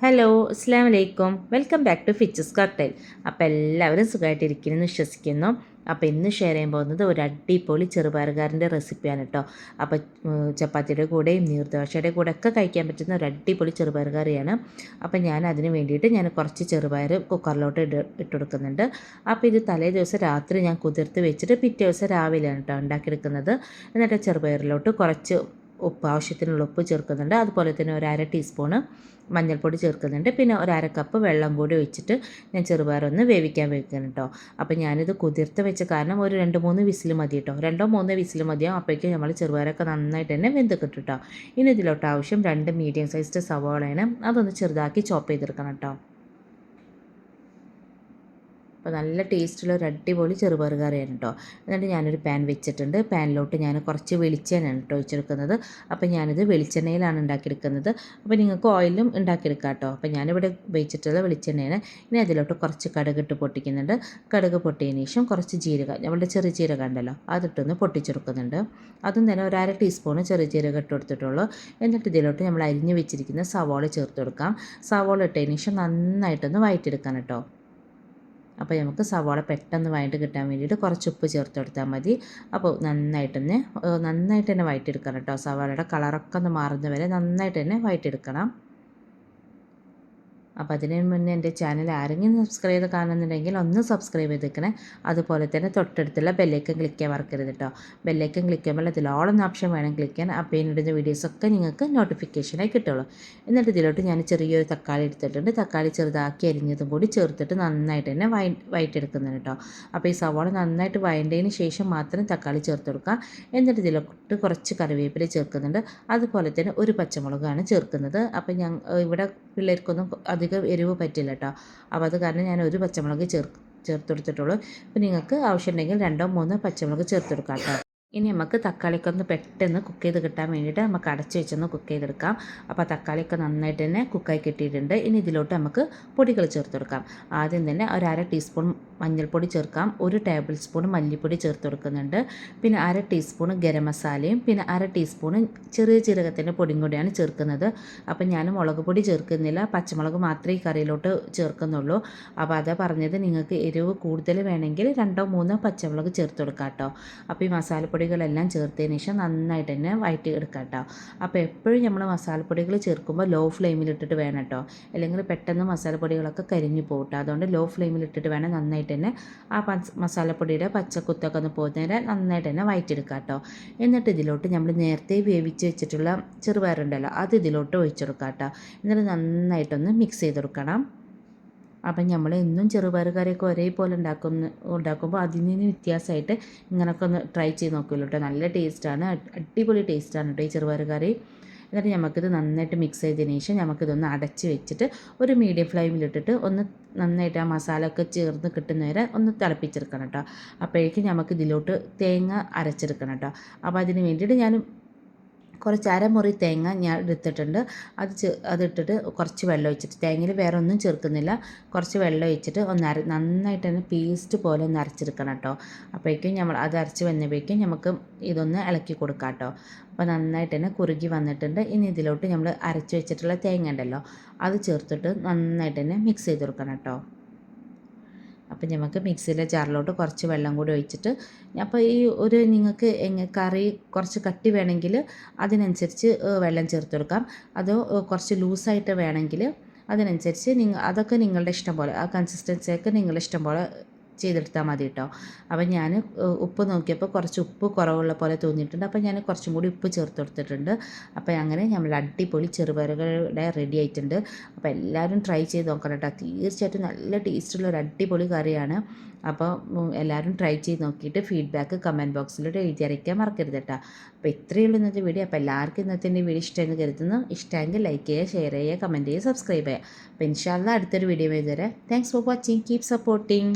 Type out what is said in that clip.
Hello അസ്സാം വലൈക്കും welcome back to ഫിച്ചസ് കർട്ടൽ അപ്പോൾ എല്ലാവരും സുഖമായിട്ടിരിക്കുന്നു വിശ്വസിക്കുന്നു. അപ്പോൾ ഇന്ന് ഷെയർ ചെയ്യാൻ പോകുന്നത് ഒരു അടിപൊളി ചെറുപയറുകാരന്റെ റെസിപ്പിയാണ് കേട്ടോ അപ്പോൾ ചപ്പാത്തിയുടെ കൂടെയും നീർദോശയുടെ കൂടെ ഒക്കെ കഴിക്കാൻ പറ്റുന്ന ഒരു അടിപൊളി ചെറുപയറുകറിയാണ് അപ്പോൾ ഞാൻ അതിന് വേണ്ടിയിട്ട് ഞാൻ കുറച്ച് ചെറുപയർ കുക്കറിലോട്ട് ഇട്ട് ഇട്ട് കൊടുക്കുന്നുണ്ട് അപ്പോൾ ഇത് തലേ ദിവസം രാത്രി ഞാൻ കുതിർത്ത് വെച്ചിട്ട് പിറ്റേ ദിവസം രാവിലെയാണ് കേട്ടോ ഉണ്ടാക്കിയെടുക്കുന്നത്. എന്നിട്ട് ചെറുപയറിലോട്ട് കുറച്ച് ഉപ്പ് ആവശ്യത്തിനുള്ള ഉപ്പ് ചേർക്കുന്നുണ്ട്. അതുപോലെ തന്നെ ഒരു അര ടീസ്പൂണ് മഞ്ഞൾപ്പൊടി ചേർക്കുന്നുണ്ട്. പിന്നെ ഒരു അര കപ്പ് വെള്ളം കൂടി ഒഴിച്ചിട്ട് ഞാൻ ചെറുപയറൊന്ന് വേവിക്കാൻ വെക്കണം കേട്ടോ. അപ്പോൾ ഞാനിത് കുതിർത്ത് വെച്ച കാരണം ഒരു രണ്ട് മൂന്ന് വിസിൽ മതി കേട്ടോ. രണ്ടോ മൂന്നോ വിസിൽ മതിയാവും അപ്പോഴേക്കും നമ്മൾ ചെറുപയറൊക്കെ നന്നായിട്ട് തന്നെ വെന്ത് കിട്ടും. കേട്ടോ ഇനി ഇതിലോട്ട് ആവശ്യം രണ്ട് മീഡിയം സൈസ്ഡ് സവോളയാണ്. അതൊന്ന് ചെറുതാക്കി ചോപ്പ് ചെയ്തെടുക്കണം കേട്ടോ. അപ്പോൾ നല്ല ടേസ്റ്റുള്ള ഒരു അടിപൊളി ചെറുപയർ കറിയാണ് കേട്ടോ. എന്നിട്ട് ഞാനൊരു പാൻ വെച്ചിട്ടുണ്ട്. പാനിലോട്ട് ഞാൻ കുറച്ച് വെളിച്ചെണ്ണയാണ് കേട്ടോ ഒഴിച്ചെടുക്കുന്നത്. അപ്പോൾ ഞാനിത് വെളിച്ചെണ്ണയിലാണ് ഉണ്ടാക്കിയെടുക്കുന്നത്. അപ്പോൾ നിങ്ങൾക്ക് ഓയിലും ഉണ്ടാക്കിയെടുക്കാം കേട്ടോ. അപ്പോൾ ഞാനിവിടെ വെച്ചിട്ടുള്ള വെളിച്ചെണ്ണയാണ്. ഇനി അതിലോട്ട് കുറച്ച് കടുക് ഇട്ട് പൊട്ടിക്കുന്നുണ്ട്. കടുക് പൊട്ടിയതിന് ശേഷം കുറച്ച് ജീരക നമ്മളുടെ ചെറിയ ജീരകം ഉണ്ടല്ലോ അതിട്ടൊന്ന് പൊട്ടിച്ചെടുക്കുന്നുണ്ട്. അതും തന്നെ ഒരു അര ടീസ്പൂണ് ചെറിയ ജീരകം ഇട്ട് കൊടുത്തിട്ടുള്ളൂ. എന്നിട്ട് ഇതിലോട്ട് നമ്മൾ അരിഞ്ഞ് വെച്ചിരിക്കുന്ന സവാള ചേർത്ത് കൊടുക്കാം. സവാള ഇട്ടതിന് ശേഷം നന്നായിട്ടൊന്ന് വയറ്റെടുക്കാൻ കേട്ടോ. അപ്പോൾ നമുക്ക് സവാള പെട്ടെന്ന് വഴണ്ട് കിട്ടാൻ വേണ്ടിയിട്ട് കുറച്ച് ഉപ്പ് ചേർത്ത് കൊടുത്താൽ മതി. അപ്പോൾ നന്നായിട്ട് തന്നെ നന്നായിട്ട് തന്നെ വഴറ്റിയെടുക്കണം കേട്ടോ സവാളയുടെ കളറൊക്കെ ഒന്ന് മാറുന്ന വരെ നന്നായിട്ട് തന്നെ വഴറ്റിയെടുക്കണം. അപ്പോൾ അതിന് മുന്നേ എന്റെ ചാനൽ ആരെങ്കിലും സബ്സ്ക്രൈബ് ചെയ്ത് കാണുന്നുണ്ടെങ്കിൽ ഒന്ന് സബ്സ്ക്രൈബ് ചെയ്തേക്കണേ. അതുപോലെ തന്നെ തൊട്ടടുത്തുള്ള ബെല്ലൈക്കൻ ക്ലിക്ക് ചെയ്യാൻ മറക്കരുത് കേട്ടോ ബെല്ലൈക്കൻ ക്ലിക്ക് ചെയ്യുമ്പോൾ ഓളെന്ന ഓപ്ഷൻ വേണം ക്ലിക്ക് ചെയ്യാൻ. അപ്പോൾ ഇടുന്ന വീഡിയോസൊക്കെ നിങ്ങൾക്ക് നോട്ടിഫിക്കേഷനായി കിട്ടുള്ളൂ. എന്നിട്ട് ഇതിലോട്ട് ഞാൻ ചെറിയൊരു തക്കാളി എടുത്തിട്ടുണ്ട്. തക്കാളി ചെറുതാക്കി അരിഞ്ഞതും കൂടി ചേർത്തിട്ട് നന്നായിട്ട് തന്നെ വൈ വയറ്റെടുക്കുന്നുണ്ട് കേട്ടോ അപ്പോൾ ഈ സവാള നന്നായിട്ട് വയണ്ടതിന് ശേഷം മാത്രം തക്കാളി ചേർത്ത് കൊടുക്കാം എന്നിട്ട് ഇതിലോട്ട് കുറച്ച് കറിവേപ്പില ചേർക്കുന്നുണ്ട്. അതുപോലെ തന്നെ ഒരു പച്ചമുളകാണ് ചേർക്കുന്നത്. അപ്പോൾ ഞാൻ ഇവിടെ പിള്ളേർക്കൊന്നും അധികം എരിവ് പറ്റില്ല കേട്ടോ അപ്പോൾ അത് കാരണം ഞാൻ ഒരു പച്ചമുളക് ചേർ ചേർത്ത് കൊടുത്തിട്ടുള്ളൂ അപ്പോൾ നിങ്ങൾക്ക് ആവശ്യമുണ്ടെങ്കിൽ രണ്ടോ മൂന്നോ പച്ചമുളക് ചേർത്ത് കൊടുക്കാം കേട്ടോ ഇനി നമുക്ക് തക്കാളിയൊക്കെ ഒന്ന് പെട്ടെന്ന് കുക്ക് ചെയ്ത് കിട്ടാൻ വേണ്ടിയിട്ട് നമുക്ക് അടച്ച് വെച്ചൊന്ന് കുക്ക് ചെയ്തെടുക്കാം. അപ്പോൾ തക്കാളിയൊക്കെ നന്നായിട്ട് തന്നെ കുക്കായി കിട്ടിയിട്ടുണ്ട്. ഇനി ഇതിലോട്ട് നമുക്ക് പൊടികൾ ചേർത്ത് കൊടുക്കാം. ആദ്യം തന്നെ ഒരു അര ടീസ്പൂൺ മഞ്ഞൾപ്പൊടി ചേർക്കാം. ഒരു ടേബിൾ സ്പൂൺ മല്ലിപ്പൊടി ചേർത്ത് കൊടുക്കുന്നുണ്ട്. പിന്നെ അര ടീസ്പൂൺ ഗരം മസാലയും പിന്നെ അര ടീസ്പൂൺ ചെറിയ ജീരകത്തിന്റെ പൊടിയും കൂടിയാണ് ചേർക്കുന്നത്. അപ്പോൾ ഞാൻ മുളക് പൊടി ചേർക്കുന്നില്ല. പച്ചമുളക് മാത്രമേ ഈ കറിയിലോട്ട് ചേർക്കുന്നുള്ളൂ. അപ്പോൾ അതാ പറഞ്ഞത് നിങ്ങൾക്ക് എരിവ് കൂടുതൽ വേണമെങ്കിൽ രണ്ടോ മൂന്നോ പച്ചമുളക് ചേർത്ത് കൊടുക്കാം കേട്ടോ. അപ്പോൾ ഈ മസാലപ്പൊടി മസാലപ്പൊടികളെല്ലാം ചേർത്തതിന് ശേഷം നന്നായിട്ട് തന്നെ വഴറ്റി എടുക്കാം കേട്ടോ. അപ്പോൾ എപ്പോഴും നമ്മൾ മസാലപ്പൊടികൾ ചേർക്കുമ്പോൾ ലോ ഫ്ലെയിമിൽ ഇട്ടിട്ട് വേണം കേട്ടോ. അല്ലെങ്കിൽ പെട്ടെന്ന് മസാലപ്പൊടികളൊക്കെ കരിഞ്ഞു പോകും അതുകൊണ്ട് ലോ ഫ്ലെയിമിൽ ഇട്ടിട്ട് വേണം നന്നായിട്ട് തന്നെ ആ മസാലപ്പൊടിയുടെ പച്ചക്കുത്തൊക്കെ ഒന്ന് പോകുന്നതിന് നന്നായിട്ട് തന്നെ വഴറ്റിയെടുക്കാം കേട്ടോ. എന്നിട്ട് ഇതിലോട്ട് നമ്മൾ നേരത്തെ വേവിച്ച് വെച്ചിട്ടുള്ള ചെറുപയറുണ്ടല്ലോ അത് ഇതിലോട്ട് ഒഴിച്ചെടുക്കാം കേട്ടോ. എന്നിട്ട് നന്നായിട്ടൊന്ന് മിക്സ് ചെയ്തെടുക്കണം. അപ്പം നമ്മൾ എന്നും ചെറുപയർ കറിയൊക്കെ ഒരേപോലെ ഉണ്ടാക്കുന്ന ഉണ്ടാക്കുമ്പോൾ അതിൽ നിന്ന് വ്യത്യാസമായിട്ട് ഇങ്ങനെയൊക്കെ ഒന്ന് ട്രൈ ചെയ്ത് നോക്കുമല്ലോ കേട്ടോ. നല്ല ടേസ്റ്റാണ് അടിപൊളി ടേസ്റ്റാണ് കേട്ടോ ഈ ചെറുപയർ കറി. എന്നിട്ട് നമുക്കിത് നന്നായിട്ട് മിക്സ് ചെയ്തതിന് ശേഷം നമുക്കിതൊന്ന് അടച്ച് വെച്ചിട്ട് ഒരു മീഡിയം ഫ്ലെയിമിലിട്ടിട്ട് ഒന്ന് നന്നായിട്ട് ആ മസാല ഒക്കെ ചേർന്ന് കിട്ടുന്നവരെ ഒന്ന് തിളപ്പിച്ചെടുക്കണം കേട്ടോ. അപ്പോഴേക്കും നമുക്ക് ഇതിലോട്ട് തേങ്ങ അരച്ചെടുക്കണം കേട്ടോ. അപ്പോൾ അതിന് വേണ്ടിയിട്ട് ഞാൻ കുറച്ച് അരമുറി തേങ്ങ ഞാൻ എടുത്തിട്ടുണ്ട്. അത് അതിട്ടിട്ട് കുറച്ച് വെള്ളം ഒഴിച്ചിട്ട് തേങ്ങയിൽ വേറെ ഒന്നും ചേർക്കുന്നില്ല. കുറച്ച് വെള്ളം ഒഴിച്ചിട്ട് ഒന്ന് അര നന്നായിട്ട് തന്നെ പേസ്റ്റ് പോലെ ഒന്ന് അരച്ചെടുക്കണം കേട്ടോ. അപ്പോഴേക്കും നമ്മൾ അത് അരച്ച് വന്നപ്പോഴേക്കും നമുക്ക് ഇതൊന്ന് ഇളക്കി കൊടുക്കാം കേട്ടോ. അപ്പോൾ നന്നായിട്ട് തന്നെ കുറുകി വന്നിട്ടുണ്ട്. ഇനി ഇതിലോട്ട് നമ്മൾ അരച്ച് വെച്ചിട്ടുള്ള തേങ്ങ ഉണ്ടല്ലോ അത് ചേർത്തിട്ട് നന്നായിട്ട് തന്നെ മിക്സ് ചെയ്ത് കൊടുക്കണം കേട്ടോ. അപ്പം നമുക്ക് മിക്സിയിലെ ജാറിലോട്ട് കുറച്ച് വെള്ളം കൂടി ഒഴിച്ചിട്ട് അപ്പോൾ ഈ ഒരു നിങ്ങൾക്ക് കറി കുറച്ച് കട്ടി വേണമെങ്കിൽ അതിനനുസരിച്ച് വെള്ളം ചേർത്ത് കൊടുക്കാം. അതോ കുറച്ച് ലൂസായിട്ട് വേണമെങ്കിൽ അതിനനുസരിച്ച് നിങ്ങൾ അതൊക്കെ നിങ്ങളുടെ ഇഷ്ടം പോലെ ആ കൺസിസ്റ്റൻസിയൊക്കെ നിങ്ങളുടെ ഇഷ്ടം പോലെ ചെയ്തെടുത്താൽ മതി കേട്ടോ അപ്പം ഞാൻ ഉപ്പ് നോക്കിയപ്പോൾ കുറച്ച് ഉപ്പ് കുറവുള്ള പോലെ തോന്നിയിട്ടുണ്ട്. അപ്പോൾ ഞാൻ കുറച്ചും കൂടി ഉപ്പ് ചേർത്ത് കൊടുത്തിട്ടുണ്ട്. അപ്പോൾ അങ്ങനെ നമ്മൾ അടിപൊളി ചെറുപയറുകളുടെ റെഡി ആയിട്ടുണ്ട്. അപ്പോൾ എല്ലാവരും ട്രൈ ചെയ്ത് നോക്കണം കേട്ടോ. തീർച്ചയായിട്ടും നല്ല ടേസ്റ്റുള്ള ഒരു അടിപൊളി കറിയാണ്. അപ്പോൾ എല്ലാവരും ട്രൈ ചെയ്ത് നോക്കിയിട്ട് ഫീഡ്ബാക്ക് കമന്റ് ബോക്സിലോട്ട് എഴുതി അറിയിക്കാൻ മറക്കരുത് കേട്ടോ. അപ്പോൾ ഇത്രയേ ഉള്ളൂ ഇന്നത്തെ വീഡിയോ അപ്പോൾ എല്ലാവർക്കും ഇന്നത്തെ വീഡിയോ ഇഷ്ടമെന്ന് കരുതുന്നു. ഇഷ്ടമെങ്കിൽ ലൈക്ക് ചെയ്യുക ഷെയർ ചെയ്യുക കമന്റ് ചെയ്യുക സബ്സ്ക്രൈബ് ചെയ്യുക. അപ്പോൾ ഇൻഷാല്ല അടുത്തൊരു വീഡിയോ വരെ thanks for watching keep supporting